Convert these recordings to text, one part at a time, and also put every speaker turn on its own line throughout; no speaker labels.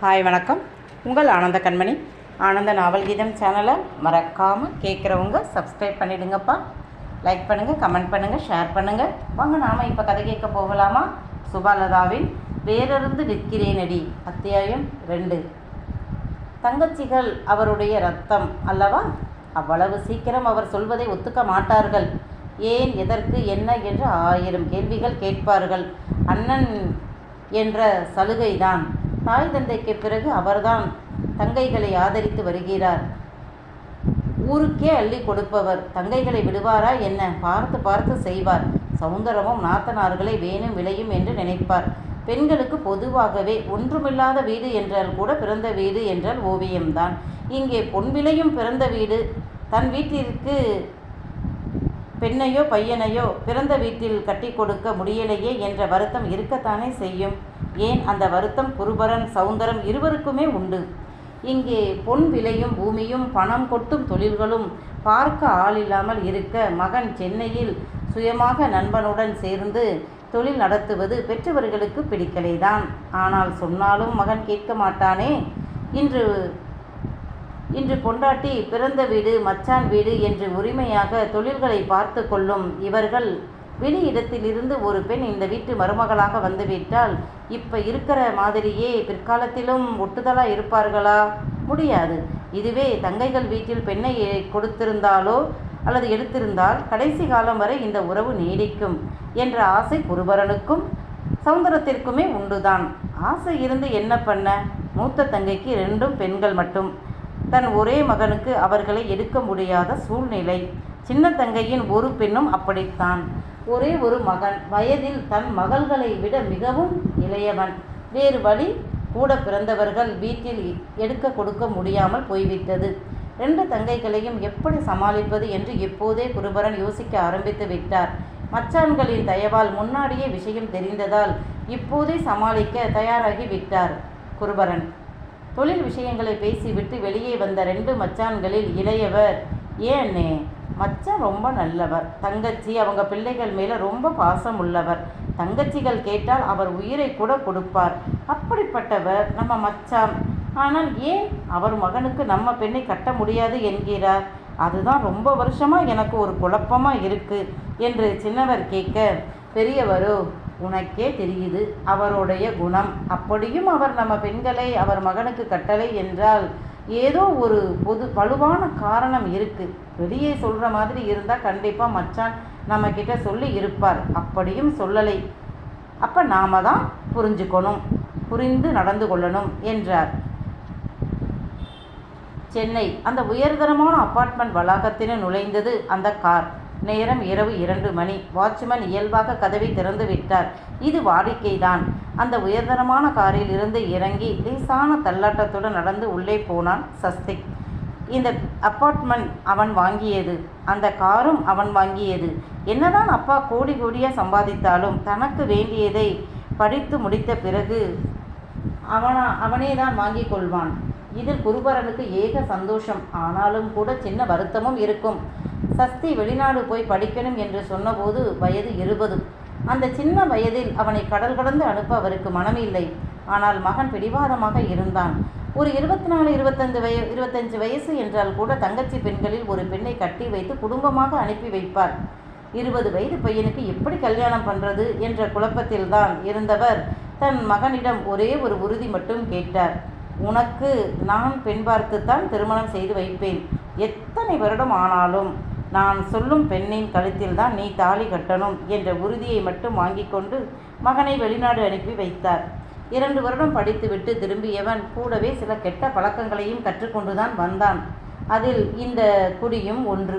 Hi வணக்கம். உங்கள் ஆனந்த கண்மணி. ஆனந்த நாவல் கீதம் சேனலை மறக்காமல் கேட்குறவங்க சப்ஸ்கிரைப் பண்ணிடுங்கப்பா. லைக் பண்ணுங்கள் கமெண்ட் பண்ணுங்கள் ஷேர் பண்ணுங்கள் வாங்க நாம் இப்போ கதை கேட்க போகலாமா? சுபாலதாவின் வேறறிந்து நிற்கிறேனடி அத்தியாயம் ரெண்டு. தங்கச்சிகள் அவருடைய ரத்தம் அல்லவா? அவ்வளவு சீக்கிரம் அவர் சொல்வதை ஒத்துக்க மாட்டார்கள். ஏன் எதற்கு என்ன என்று ஆயிரம் கேள்விகள் கேட்பார்கள். அண்ணன் என்ற சலுகைதான். தாய் தந்தைக்கு பிறகு அவர்தான் தங்கைகளை ஆதரித்து வருகிறார். ஊருக்கே அள்ளி கொடுப்பவர். தங்கைகளை விடுவாரா என்ன? பார்த்து பார்த்து செய்வார். சவுந்தரமும் நாத்தனார்களை வேணும் விளையும் என்று நினைப்பார். பெண்களுக்கு பொதுவாகவே ஒன்றுமில்லாத வீடு என்றால் கூட பிறந்த வீடு என்றால் ஓவியம்தான். இங்கே பொன் விளையும் பிறந்த வீடு. தன் வீட்டிற்கு பெண்ணையோ பையனையோ பிறந்த வீட்டில் கட்டி கொடுக்க முடியலையே என்ற வருத்தம் இருக்கத்தானே செய்யும். ஏன் அந்த வருத்தம் குருபரன் சௌந்தரம் இருவருக்குமே உண்டு. இங்கே பொன் விளையும் பூமியும் பணம் கொட்டும் தொழில்களும் பார்க்க ஆளில்லாமல் இருக்க மகன் சென்னையில் சுயமாக நண்பனுடன் சேர்ந்து தொழில் நடத்துவது பெற்றவர்களுக்கு பிடிக்கலைதான். ஆனால் சொன்னாலும் மகன் கேட்க மாட்டானே. இன்று இன்று பொண்டாட்டி பிறந்த வீடு மச்சான் வீடு என்று உரிமையாக தொழில்களை பார்த்து கொள்ளும் இவர்கள் வெளி இடத்திலிருந்து ஒரு பெண் இந்த வீட்டு மருமகளாக வந்துவிட்டால் இப்போ இருக்கிற மாதிரியே பிற்காலத்திலும் ஒட்டுதலாக இருப்பார்களா? முடியாது. இதுவே தங்கைகள் வீட்டில் பெண்ணை கொடுத்திருந்தாலோ அல்லது எடுத்திருந்தால் கடைசி காலம் வரை இந்த உறவு நீடிக்கும் என்ற ஆசை குருபரனுக்கும் சௌந்தரத்திற்குமே உண்டுதான். ஆசை இருந்து என்ன பண்ண? மூத்த தங்கைக்கு ரெண்டும் பெண்கள் மட்டும். தன் ஒரே மகனுக்கு அவர்களை எடுக்க முடியாத சூழ்நிலை. சின்ன தங்கையின் ஒரு பெண்ணும் அப்படித்தான். ஒரே ஒரு மகன். வயதில் தன் மகள்களை விட மிகவும் இளையவன். வேறு வழி கூட பிறந்தவர்கள் வீட்டில் எடுக்க கொடுக்க முடியாமல் போய்விட்டது. ரெண்டு தங்கைகளையும் எப்படி சமாளிப்பது என்று இப்போதே குருபரன் யோசிக்க ஆரம்பித்து விட்டார். மச்சான்களின் தயவால் முன்னாடியே விஷயம் தெரிந்ததால் இப்போதே சமாளிக்க தயாராகி விட்டார் குருபரன். தொழில் விஷயங்களை பேசிவிட்டு வெளியே வந்த ரெண்டு மச்சான்களில் இளையவர் ஏன்னே மச்சான் ரொம்ப நல்லவர். தங்கச்சி அவங்க பிள்ளைகள் மேலே ரொம்ப பாசம் உள்ளவர் தங்கச்சிகள் கேட்டால் அவர் உயிரை கூட கொடுப்பார். அப்படிப்பட்டவர் நம்ம மச்சான். ஆனால் ஏன் அவர் மகனுக்கு நம்ம பெண்ணை கட்ட முடியாது என்கிறார்? அதுதான் ரொம்ப வருஷமாக எனக்கு ஒரு குழப்பமாக இருக்குது என்று சின்னவர் கேட்க பெரியவரோ உனக்கே தெரியுது அவருடைய குணம். அப்படியும் அவர் நம்ம பெண்களை அவர் மகனுக்கு கட்டளை என்றால் ஏதோ ஒரு பொது வலுவான காரணம் இருக்குது வெளியே சொல்கிற மாதிரி இருந்தால் கண்டிப்பாக மச்சான் நம்ம கிட்ட சொல்லி இருப்பார். அப்படியும் சொல்லலை. அப்போ நாம தான் புரிஞ்சுக்கணும். புரிந்து நடந்து கொள்ளணும் என்றார். சென்னை அந்த உயர்தரமான அப்பார்ட்மெண்ட் வளாகத்தினு நுழைந்தது அந்த கார். நேரம் இரவு இரண்டு மணி. வாட்ச்மேன் இயல்பாக கதவை திறந்து விட்டார். இது வாடிக்கைதான். அந்த உயர்தரமான காரில் இருந்து இறங்கி லேசான தள்ளாட்டத்துடன் நடந்து உள்ளே போனான் சஸ்திக் இந்த அப்பார்ட்மெண்ட் அவன் வாங்கியது. அந்த காரும் அவன் வாங்கியது. என்னதான் அப்பா கோடி கோடியாக சம்பாதித்தாலும் தனக்கு வேண்டியதை படித்து முடித்த பிறகு அவனா அவனே தான் வாங்கி கொள்வான். இதில் குருபரனுக்கு ஏக சந்தோஷம். ஆனாலும் கூட சின்ன வருத்தமும் இருக்கும். சஸ்தி வெளிநாடு போய் படிக்கணும் என்று சொன்னபோது வயது இருபது அந்த சின்ன வயதில் அவனை கடல் கடந்து அனுப்ப அவருக்கு மனமில்லை. ஆனால் மகன் பிடிவாதமாக இருந்தான். ஒரு இருபத்தி நாலு இருபத்தஞ்சு வய இருபத்தஞ்சு வயசு என்றால் கூட தங்கச்சி பெண்களில் ஒரு பெண்ணை கட்டி வைத்து குடும்பமாக அனுப்பி வைப்பார். இருபது வயது பையனுக்கு எப்படி கல்யாணம் பண்ணுறது என்ற குழப்பத்தில்தான் இருந்தவர் தன் மகனிடம் ஒரே ஒரு உறுதி மட்டும் கேட்டார். உனக்கு நான் பெண் பார்த்துத்தான் திருமணம் செய்து வைப்பேன். எத்தனை வருடம் ஆனாலும் நான் சொல்லும் பெண்ணின் கழுத்தில் தான் நீ தாலி கட்டணும் என்ற உறுதியை மட்டும் வாங்கி கொண்டு மகனை வெளிநாடு அனுப்பி வைத்தார். இரண்டு வருடம் படித்துவிட்டு திரும்பியவன் கூடவே சில கெட்ட பழக்கங்களையும் கற்றுக்கொண்டுதான் வந்தான். அதில் இந்த குடியும் ஒன்று.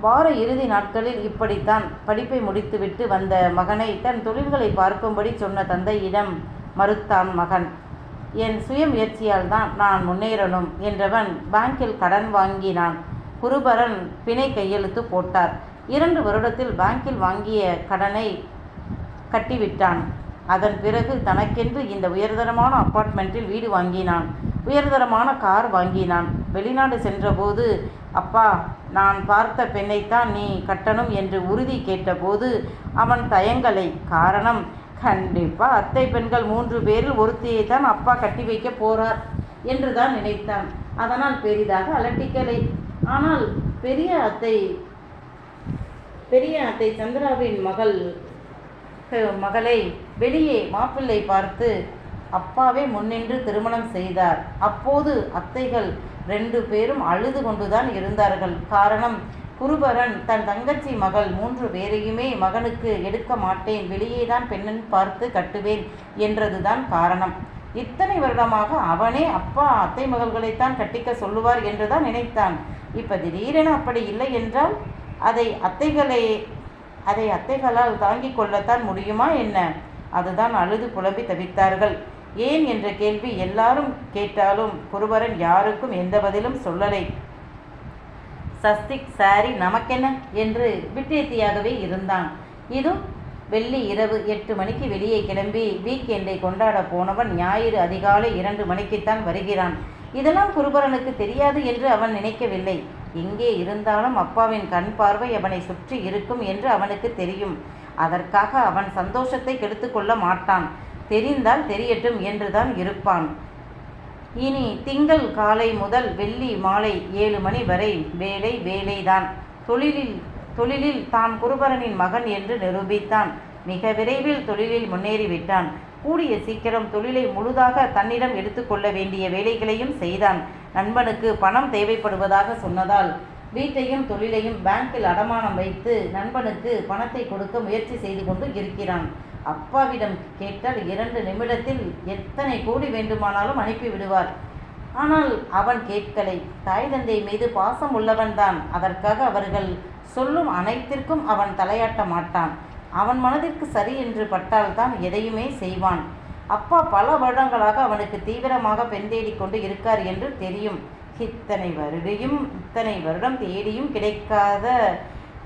வார இறுதி நாட்களில் இப்படித்தான் படிப்பை முடித்துவிட்டு வந்த மகனை தன் தொழில்களை பார்க்கும்படி சொன்ன தந்தையிடம் மறுத்தான் மகன். என் சுய முயற்சியால் தான் நான் முன்னேறணும் என்றவன் பேங்கில் கடன் வாங்கினான். குருபரன் பிணை கையெழுத்து போட்டார். இரண்டு வருடத்தில் பேங்கில் வாங்கிய கடனை கட்டிவிட்டான். அதன் பிறகு தனக்கென்று இந்த உயர்தரமான அப்பார்ட்மெண்ட்டில் வீடு வாங்கினான். உயர்தரமான கார் வாங்கினான். வெளிநாடு சென்றபோது அப்பா நான் பார்த்த பெண்ணைத்தான் நீ கட்டணும் என்று உறுதி கேட்டபோது அவன் தயங்கலை. காரணம் கண்டிப்பாக அத்தை பெண்கள் மூன்று பேரில் ஒருத்தியை தான் அப்பா கட்டி வைக்க போறார் என்று தான் நினைத்தான். அதனால் பெரிதாக அலட்டிக்கலை. ஆனால் பெரிய அத்தை பெரிய அத்தை சந்திராவின் மகள் மகளை வெளியே மாப்பிள்ளை பார்த்து அப்பாவே முன்னின்று திருமணம் செய்தார். அப்போது அத்தைகள் ரெண்டு பேரும் அழுது கொண்டுதான் இருந்தார்கள். காரணம் குருபரன் தன் தங்கச்சி மகள் மூன்று பேரையுமே மகனுக்கு எடுக்க மாட்டேன் வெளியே தான் பெண்ணன் பார்த்து கட்டுவேன் என்றதுதான் காரணம். இத்தனை வருடமாக அவனே அப்பா அத்தை மகள்களைத்தான் கட்டிக்க சொல்லுவார் என்றுதான் நினைத்தான். இப்ப திடீரென அப்படி இல்லை என்றால் அதை அத்தைகளை அதை அத்தைகளால் தாங்கிக் கொள்ளத்தான் முடியுமா என்ன? அதுதான் அழுது புலம்பி தவித்தார்கள். ஏன் என்ற கேள்வி எல்லாரும் கேட்டாலும் குருபரன் யாருக்கும் எந்த பதிலும் சொல்லலை. சஸ்திக் சாரி நமக்கென்ன என்று விட்டேத்தியாகவே இருந்தான். இது வெள்ளி இரவு எட்டு மணிக்கு வெளியே கிளம்பி வீக்கெண்டை கொண்டாட போனவன் ஞாயிறு அதிகாலை இரண்டு மணிக்குத்தான் வருகிறான். இதெல்லாம் குருபரனுக்கு தெரியாது என்று அவன் நினைக்கவில்லை. எங்கே இருந்தாலும் அப்பாவின் கண் பார்வை அவனை சுற்றி இருக்கும் என்று அவனுக்கு தெரியும். அதற்காக அவன் சந்தோஷத்தை கெடுத்துக்கொள்ள மாட்டான். தெரிந்தால் தெரியட்டும் என்றுதான் இருப்பான். இனி திங்கள் காலை முதல் வெள்ளி மாலை ஏழு மணி வரை வேலை வேலைதான். தொழிலில் தொழிலில் தான் குருபரனின் மகன் என்று நிரூபித்தான். மிக விரைவில் தொழிலில் முன்னேறிவிட்டான் கூடிய சீக்கிரம் தொழிலை முழுதாக தன்னிடம் எடுத்துக்கொள்ள வேண்டிய வேலைகளையும் செய்தான். நண்பனுக்கு பணம் தேவைப்படுவதாக சொன்னதால் வீட்டையும் தொழிலையும் பேங்கில் அடமானம் வைத்து நண்பனுக்கு பணத்தை கொடுக்க முயற்சி செய்து கொண்டு இருக்கிறான். அப்பாவிடம் கேட்டால் இரண்டு நிமிடத்தில் எத்தனை கோடி வேண்டுமானாலும் அனுப்பி விடுவார். ஆனால் அவன் கேட்கலை. தாய் தந்தை மீது பாசம் உள்ளவன்தான். அதற்காக அவர்கள் சொல்லும் அனைத்திற்கும் அவன் தலையாட்ட மாட்டான். அவன் மனதிற்கு சரி என்று பட்டால்தான் எதையுமே செய்வான். அப்பா பல வருடங்களாக அவனுக்கு தீவிரமாக பெண் தேடிக் கொண்டு இருக்கார் என்று தெரியும். இத்தனை வருடையும் இத்தனை வருடம் தேடியும் கிடைக்காத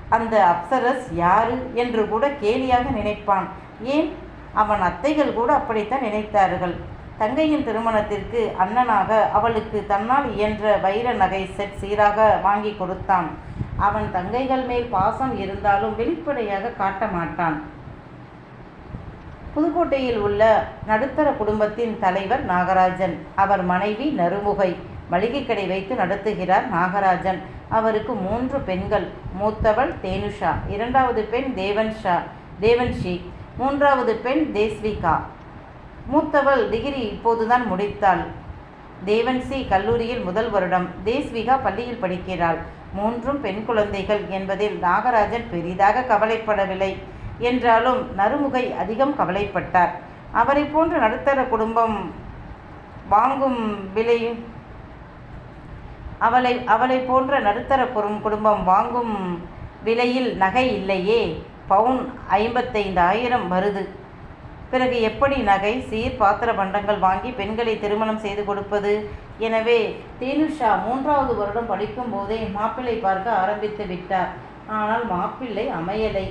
அந்த அப்சரஸ் யாரு என்று கூட கேலியாக நினைப்பான். ஏன்? அவன் அத்தைகள் கூட அப்படித்தான் நினைத்தார்கள். தங்கையின் திருமணத்திற்கு அண்ணனாக அவளுக்கு தன்னால் இயன்ற வைர நகை செட் சீராக வாங்கி கொடுத்தான். அவன் தங்கைகள் மேல் பாசம் இருந்தாலும் வெளிப்படையாக காட்ட மாட்டான். புதுக்கோட்டையில் உள்ள நடுத்தர குடும்பத்தின் தலைவர் நாகராஜன் அவர் மனைவி நறுமுகை மளிகை கடை வைத்து நடத்துகிறார் நாகராஜன். அவருக்கு மூன்று பெண்கள் மூத்தவள் தேனுஷா இரண்டாவது பெண் தேவன்ஷா தேவன்ஷி மூன்றாவது பெண் தேஸ்விகா. மூத்தவள் டிகிரி இப்போதுதான் முடித்தாள். தேவன்சி கல்லூரியில் முதல் வருடம் தேஸ்விகா பள்ளியில் படிக்கிறாள். மூன்றும் பெண் குழந்தைகள் என்பதில் நாகராஜன் பெரிதாக கவலைப்படவில்லை. என்றாலும் நறுமுகை அதிகம் கவலைப்பட்டார். அவரை போன்ற நடுத்தர குடும்பம் வாங்கும் விலை அவளை அவளை போன்ற நடுத்தர குடும்பம் வாங்கும் விலையில் நகை இல்லையே. பவுன் ஐம்பத்தைந்தாயிரம் வருது. பிறகு எப்படி நகை சீர் பாத்திர பண்டங்கள் வாங்கி பெண்களை திருமணம் செய்து கொடுப்பது? எனவே தேனுஷா மூன்றாவது வருடம் படிக்கும் போதே மாப்பிள்ளை பார்க்க ஆரம்பித்து விட்டார். ஆனால் மாப்பிள்ளை அமையலை.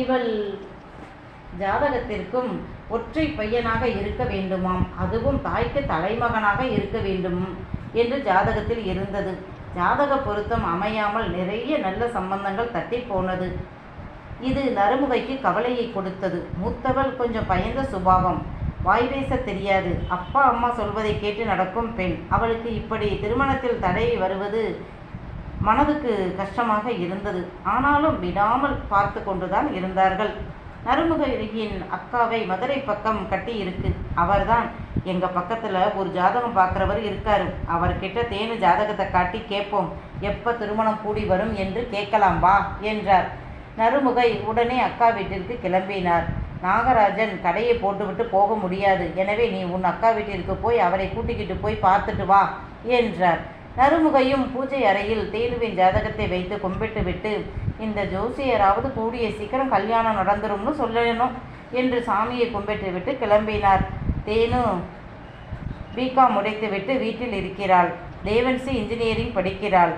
இவள் ஜாதகத்திற்கும் ஒற்றை பையனாக இருக்க வேண்டுமாம். அதுவும் தாய்க்கு தலைமகனாக இருக்க வேண்டும் என்று ஜாதகத்தில் இருந்தது. ஜாதக பொருத்தம் அமையாமல் நிறைய நல்ல சம்பந்தங்கள் தட்டி போனது. இது நறுமுகைக்கு கவலையை கொடுத்தது. மூத்தவள் கொஞ்சம் பயந்த சுபாவம். வாய் பேச தெரியாது. அப்பா அம்மா சொல்வதை கேட்டு நடக்கும் பெண். அவளுக்கு இப்படி திருமணத்தில் தடை வருவது மனதுக்கு கஷ்டமாக இருந்தது. ஆனாலும் விடாமல் பார்த்து கொண்டுதான் இருந்தார்கள். நறுமுகையின் அக்காவை மதுரை பக்கம் கட்டி இருக்கு. அவர்தான் எங்க பக்கத்துல ஒரு ஜாதகம் பார்க்குறவர் இருக்காரு. அவர்கிட்ட தேனு ஜாதகத்தை காட்டி கேட்போம் எப்ப திருமணம் கூடி வரும் என்று கேட்கலாம் வா என்றார். நறுமுகை உடனே அக்கா வீட்டிற்கு கிளம்பினார். நாகராஜன் கடையை போட்டுவிட்டு போக முடியாது. எனவே நீ உன் அக்கா வீட்டிற்கு போய் அவரை கூட்டிக்கிட்டு போய் பார்த்துட்டு வா என்றார். நறுமுகையும் பூஜை அறையில் தேனுவின் ஜாதகத்தை வைத்து கும்பிட்டு விட்டு இந்த ஜோசியராவது கூடிய சீக்கிரம் கல்யாணம் நடந்துரும்னு சொல்லணும் என்று சாமியை கும்பிட்டு விட்டு கிளம்பினார். தேனு பிகாம் முடித்துவிட்டு வீட்டில் இருக்கிறாள். தேவன்சி இன்ஜினியரிங் படிக்கிறாள்.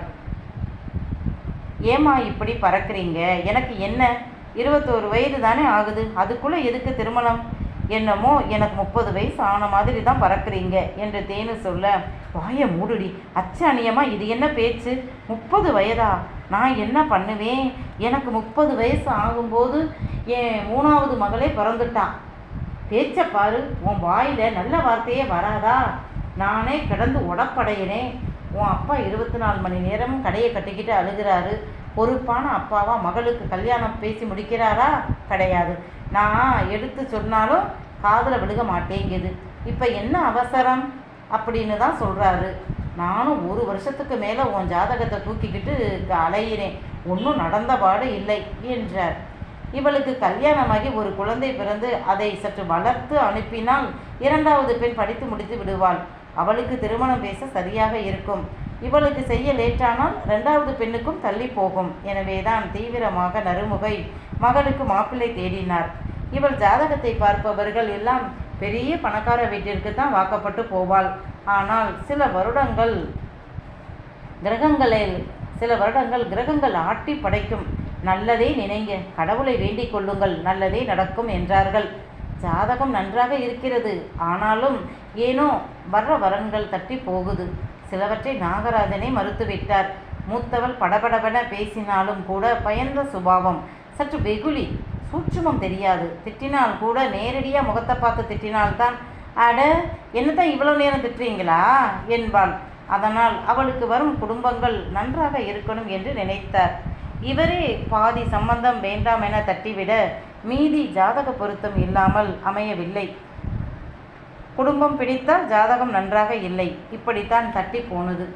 ஏம்மா இப்படி பறக்குறீங்க? எனக்கு என்ன? இருபத்தோரு வயது தானே ஆகுது. அதுக்குள்ளே எதுக்கு திருமணம்? என்னமோ எனக்கு முப்பது வயசு ஆன மாதிரி தான் பறக்குறீங்க என்று தேனு சொல்ல வாய மூடுடி. அச்சாணியமா இது என்ன பேச்சு? முப்பது வயதா? நான் என்ன பண்ணுவேன்? எனக்கு முப்பது வயசு ஆகும்போது என் மூணாவது மகளே பிறந்துட்டா. பேச்சை பாரு. உன் வாயில் நல்ல வார்த்தையே வராதா? நானே கிடந்து உடப்படையினேன் உன் அப்பா இருபத்தி நாலு மணி நேரமும் கடையை கட்டிக்கிட்டு அழுகிறாரு. பொறுப்பான அப்பாவா மகளுக்கு கல்யாணம் பேசி முடிக்கிறாரா? கிடையாது. நான் எடுத்து சொன்னாலும் காதில் விழுக மாட்டேங்குது. இப்போ என்ன அவசரம்? அப்படின்னு தான் சொல்கிறாரு நானும் ஒரு வருஷத்துக்கு மேலே உன் ஜாதகத்தை தூக்கிக்கிட்டு அலையிறேன். ஒன்றும் நடந்த பாடு இல்லை என்றார். இவளுக்கு கல்யாணமாகி ஒரு குழந்தை பிறந்து அதை சற்று வளர்த்து அனுப்பினால் இரண்டாவது பெண் படித்து முடித்து விடுவாள். அவளுக்கு திருமணம் பேச சரியாக இருக்கும். இவளுக்கு செய்ய லேட்டானால் இரண்டாவது பெண்ணுக்கும் தள்ளி போகும். எனவேதான் தீவிரமாக நறுமுகை மகளுக்கு மாப்பிள்ளை தேடினார். இவள் ஜாதகத்தை பார்ப்பவர்கள் எல்லாம் பெரிய பணக்கார வீட்டிற்கு தான் வாக்கப்பட்டு போவாள். ஆனால் சில வருடங்கள் கிரகங்களில் சில வருடங்கள் கிரகங்கள் ஆட்டி படைக்கும். நல்லதே நினைங்க கடவுளை வேண்டிக் கொள்ளுங்கள் நல்லதே நடக்கும் என்றார்கள். ஜாதகம் நன்றாக இருக்கிறது. ஆனாலும் ஏனோ வர்ற வரன்கள் தட்டி போகுது. சிலவற்றை நாகராஜனை மறுத்துவிட்டார். மூத்தவள் படபடபென பேசினாலும் கூட பயந்த சுபாவம். சற்று வெகுளி சூட்சுமம் தெரியாது. திட்டினால் கூட நேரடியாக முகத்தை பார்த்து திட்டினால்தான் அட என்னதான் இவ்வளோ நேரம் திட்டுறீங்களா? என்பாள். அதனால் அவளுக்கு வரும் குடும்பங்கள் நன்றாக இருக்கணும் என்று நினைத்தார். இவரே பாதி சம்பந்தம் வேண்டாம் என தட்டிவிட மீதி ஜாதக பொருத்தம் இல்லாமல் அமையவில்லை. குடும்பம் பிடித்தால் ஜாதகம் நன்றாக இல்லை. இப்படித்தான் தட்டி போனது.